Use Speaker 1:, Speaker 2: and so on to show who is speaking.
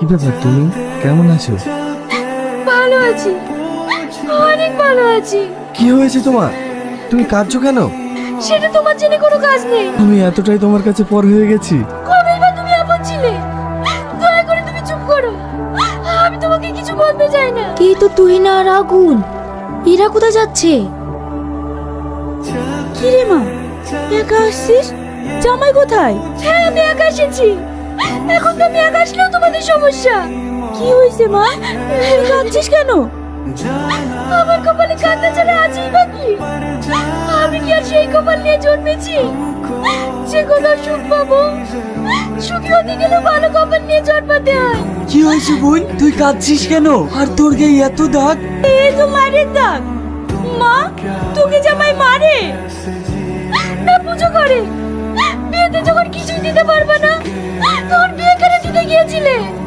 Speaker 1: কি ব্যাপার তুমি? কেমন আছো?
Speaker 2: ভালো আছি। অনেক ভালো আছি।
Speaker 1: কি হয়েছে তোমার? তুমি কাঁদছো কেন?
Speaker 2: সেটা তোমার জেনে কোনো কাজ নেই।
Speaker 1: আমি এতটাই তোমার কাছে পর হয়ে গেছি।
Speaker 2: কবেই বা তুমি আপন ছিলে? দয়া করে তুমি চুপ করো। আমি তোমাকে কিছু বলতে চাই না।
Speaker 3: এই তো তুই না আর আগুন। এরা কোথায় যাচ্ছে? কি রে মা একা আসছিস? জামাই কোথায়?
Speaker 2: হ্যাঁ আমি একা এসেছি। এখন তো আমি একা আসলেও তোমাদের সমস্যা।
Speaker 3: কি হয়েছে মা? কাঁদছিস কেন?
Speaker 2: আমার কপালে কান্না ছাড়া আছেই বাকি আমি কি আর সেই কপাল নিয়ে জন্মেছি? যে কোথাও সুখ পাবো? সুখী হতে গেলে ভালো কপাল নিয়ে জন্মাতে হয়।
Speaker 4: কি হয়েছে বোন? তুই কাঁদছিস কেন? আর তোর গায়ে এত দাগ?
Speaker 3: এই তো মারের দাগ। মা তোকে জামাই মারে?
Speaker 2: না পুজো করে। বিয়েতে যখন কিছুই দিতে গিয়েছিলে